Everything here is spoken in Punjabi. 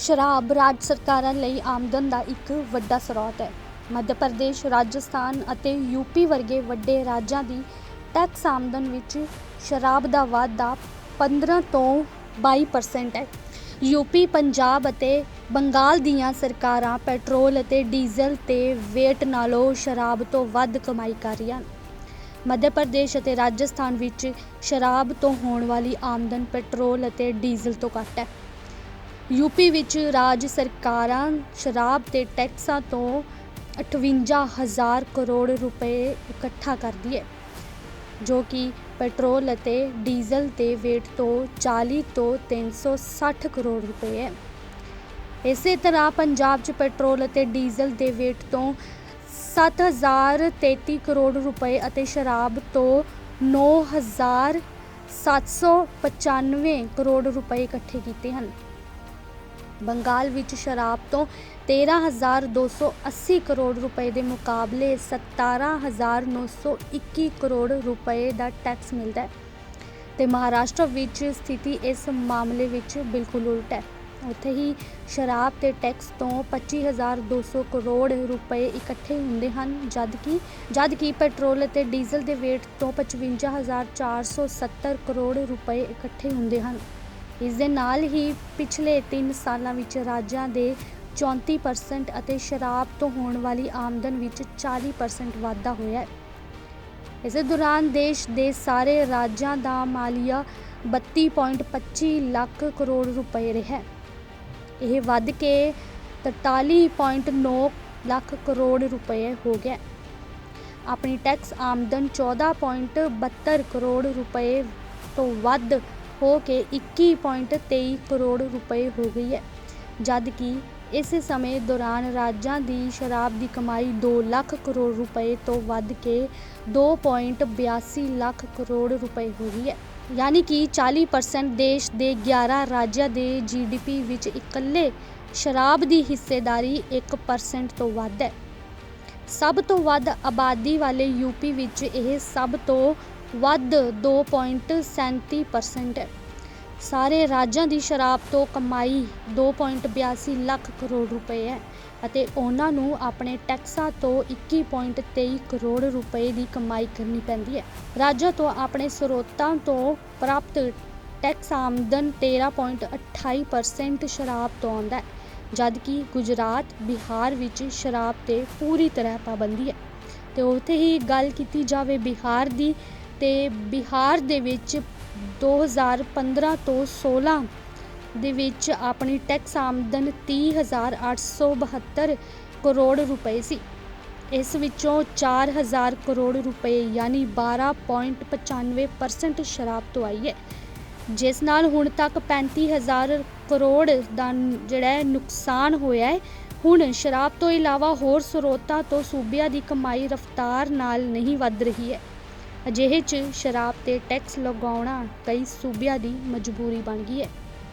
ਸ਼ਰਾਬ ਰਾਜ ਸਰਕਾਰਾਂ ਲਈ ਆਮਦਨ ਦਾ ਇੱਕ ਵੱਡਾ ਸਰੋਤ ਹੈ। ਮੱਧ ਪ੍ਰਦੇਸ਼, ਰਾਜਸਥਾਨ ਅਤੇ ਯੂਪੀ ਵਰਗੇ ਵੱਡੇ ਰਾਜਾਂ ਦੀ ਟੈਕਸ ਆਮਦਨ ਵਿੱਚ ਸ਼ਰਾਬ ਦਾ ਵਾਧਾ 15 ਤੋਂ 22% ਹੈ। ਯੂਪੀ ਪੰਜਾਬ ਅਤੇ ਬੰਗਾਲ ਦੀਆਂ ਸਰਕਾਰਾਂ ਪੈਟਰੋਲ ਅਤੇ ਡੀਜ਼ਲ ਤੇ ਵੇਟ ਨਾਲੋਂ ਸ਼ਰਾਬ ਤੋਂ ਵੱਧ ਕਮਾਈ ਕਰ ਰਹੀਆਂ ਹਨ। ਮੱਧ ਪ੍ਰਦੇਸ਼ ਅਤੇ ਰਾਜਸਥਾਨ ਵਿੱਚ ਸ਼ਰਾਬ ਤੋਂ ਹੋਣ ਵਾਲੀ ਆਮਦਨ ਪੈਟਰੋਲ ਅਤੇ ਡੀਜ਼ਲ ਤੋਂ ਘੱਟ ਹੈ। ਯੂਪੀ ਵਿੱਚ ਰਾਜ ਸਰਕਾਰਾਂ ਸ਼ਰਾਬ ਤੇ ਟੈਕਸਾਂ ਤੋਂ 58000 ਕਰੋੜ ਰੁਪਏ ਇਕੱਠਾ ਕਰਦੀ ਹੈ, ਜੋ ਕਿ ਪੈਟਰੋਲ ਅਤੇ ਡੀਜ਼ਲ ਦੇ ਵੇਟ ਤੋਂ 40 ਤੋਂ 360 ਕਰੋੜ ਰੁਪਏ ਹੈ। ਇਸੇ ਤਰ੍ਹਾਂ ਪੰਜਾਬ 'ਚ ਪੈਟਰੋਲ ਅਤੇ ਡੀਜ਼ਲ ਦੇ ਵੇਟ ਤੋਂ 7033 ਕਰੋੜ ਰੁਪਏ ਅਤੇ ਸ਼ਰਾਬ ਤੋਂ 9795 ਕਰੋੜ ਰੁਪਏ ਇਕੱਠੇ ਕੀਤੇ ਹਨ। ਬੰਗਾਲ ਵਿੱਚ ਸ਼ਰਾਬ ਤੋਂ 13280 ਕਰੋੜ ਰੁਪਏ ਦੇ ਮੁਕਾਬਲੇ 17921 ਕਰੋੜ ਰੁਪਏ ਦਾ ਟੈਕਸ ਮਿਲਦਾ ਹੈ। ਤੇ ਮਹਾਰਾਸ਼ਟਰ ਵਿੱਚ ਸਥਿਤੀ ਇਸ ਮਾਮਲੇ ਵਿੱਚ ਬਿਲਕੁਲ ਉਲਟ ਹੈ। ਉੱਥੇ ਹੀ ਸ਼ਰਾਬ ਤੇ ਟੈਕਸ ਤੋਂ 25200 ਕਰੋੜ ਰੁਪਏ ਇਕੱਠੇ ਹੁੰਦੇ ਹਨ, ਜਦ ਕਿ ਜਦ ਕਿ ਪੈਟਰੋਲ ਅਤੇ ਡੀਜ਼ਲ ਦੇ ਵੇਟ ਤੋਂ 55470 ਕਰੋੜ ਰੁਪਏ ਇਕੱਠੇ ਹੁੰਦੇ ਹਨ। ਇਸ ਦੇ ਨਾਲ ਹੀ ਪਿਛਲੇ 3 ਸਾਲਾਂ ਵਿੱਚ ਰਾਜਾਂ ਦੇ 34% ਅਤੇ ਸ਼ਰਾਬ ਤੋਂ ਹੋਣ ਵਾਲੀ ਆਮਦਨ ਵਿੱਚ 40% ਵਾਧਾ ਹੋਇਆ ਹੈ। ਇਸੇ ਦੌਰਾਨ ਦੇਸ਼ ਦੇ ਸਾਰੇ ਰਾਜਾਂ ਦਾ ਮਾਲੀਆ 32.25 ਲੱਖ ਕਰੋੜ ਰੁਪਏ ਰਿਹਾ ਇਹ ਵੱਧ ਕੇ 43.9 ਲੱਖ ਕਰੋੜ ਰੁਪਏ ਹੋ ਗਿਆ ਆਪਣੀ ਟੈਕਸ ਆਮਦਨ 14.72 ਕਰੋੜ ਰੁਪਏ ਤੋਂ ਵੱਧ ਹੋ ਕੇ 21.23 ਕਰੋੜ ਰੁਪਏ ਹੋ ਗਈ ਹੈ। ਜਦ ਕਿ ਇਸੇ ਸਮੇਂ ਦੌਰਾਨ ਰਾਜਾਂ ਦੀ ਸ਼ਰਾਬ ਦੀ ਕਮਾਈ 2 ਲੱਖ ਕਰੋੜ ਰੁਪਏ ਤੋਂ ਵੱਧ ਕੇ 2.82 ਲੱਖ ਕਰੋੜ ਰੁਪਏ ਹੋ ਗਈ ਹੈ। ਯਾਨੀ ਕਿ 40% ਦੇਸ਼ ਦੇ 11 ਰਾਜਾਂ ਦੇ ਜੀਡੀਪੀ ਵਿੱਚ ਇਕੱਲੇ ਸ਼ਰਾਬ ਦੀ ਹਿੱਸੇਦਾਰੀ 1% ਤੋਂ ਵੱਧ ਹੈ। ਸਭ ਤੋਂ ਵੱਧ ਆਬਾਦੀ ਵਾਲੇ ਯੂਪੀ ਵਿੱਚ ਇਹ ਸਭ ਤੋਂ ਵੱਧ 2.37% ਹੈ। ਸਾਰੇ ਰਾਜਾਂ ਦੀ ਸ਼ਰਾਬ ਤੋਂ ਕਮਾਈ 2.82 ਲੱਖ ਕਰੋੜ ਰੁਪਏ ਹੈ ਅਤੇ ਉਹਨਾਂ ਨੂੰ ਆਪਣੇ ਟੈਕਸਾਂ ਤੋਂ 21.23 ਕਰੋੜ ਰੁਪਏ ਦੀ ਕਮਾਈ ਕਰਨੀ ਪੈਂਦੀ ਹੈ। ਰਾਜਾਂ ਤੋਂ ਆਪਣੇ ਸਰੋਤਾਂ ਤੋਂ ਪ੍ਰਾਪਤ ਟੈਕਸ ਆਮਦਨ 13.28% ਸ਼ਰਾਬ ਤੋਂ ਆਉਂਦਾ ਹੈ, ਜਦਕਿ ਗੁਜਰਾਤ, ਬਿਹਾਰ ਵਿੱਚ ਸ਼ਰਾਬ ਤੇ ਪੂਰੀ ਤਰ੍ਹਾਂ ਪਾਬੰਦੀ ਹੈ। ਤੇ ਉੱਥੇ ਹੀ ਗੱਲ ਕੀਤੀ ਜਾਵੇ ਬਿਹਾਰ ਦੀ ਤੇ ਬਿਹਾਰ ਦੇ ਵਿੱਚ 2015 ਤੋਂ 16 ਦੇ ਵਿੱਚ ਆਪਣੀ ਟੈਕਸ ਆਮਦਨ 30872 ਕਰੋੜ ਰੁਪਏ ਸੀ। ਇਸ ਵਿੱਚੋਂ ਚਾਰ ਹਜ਼ਾਰ ਕਰੋੜ ਰੁਪਏ ਯਾਨੀ 12.95% ਸ਼ਰਾਬ ਤੋਂ ਆਈ ਹੈ, ਜਿਸ ਨਾਲ ਹੁਣ ਤੱਕ ਪੈਂਤੀ ਹਜ਼ਾਰ ਕਰੋੜ ਦਾ ਜਿਹੜਾ ਨੁਕਸਾਨ ਹੋਇਆ ਹੈ। ਹੁਣ ਸ਼ਰਾਬ ਤੋਂ ਇਲਾਵਾ ਹੋਰ ਸਰੋਤਾਂ ਤੋਂ ਸੂਬਿਆਂ ਦੀ ਕਮਾਈ ਰਫ਼ਤਾਰ ਨਾਲ ਨਹੀਂ ਵੱਧ ਰਹੀ ਹੈ। ਅਜਿਹੇ 'ਚ ਸ਼ਰਾਬ ਤੇ ਟੈਕਸ ਲਗਾਉਣਾ ਕਈ ਸੂਬਿਆਂ ਦੀ ਮਜਬੂਰੀ ਬਣ ਗਈ ਹੈ।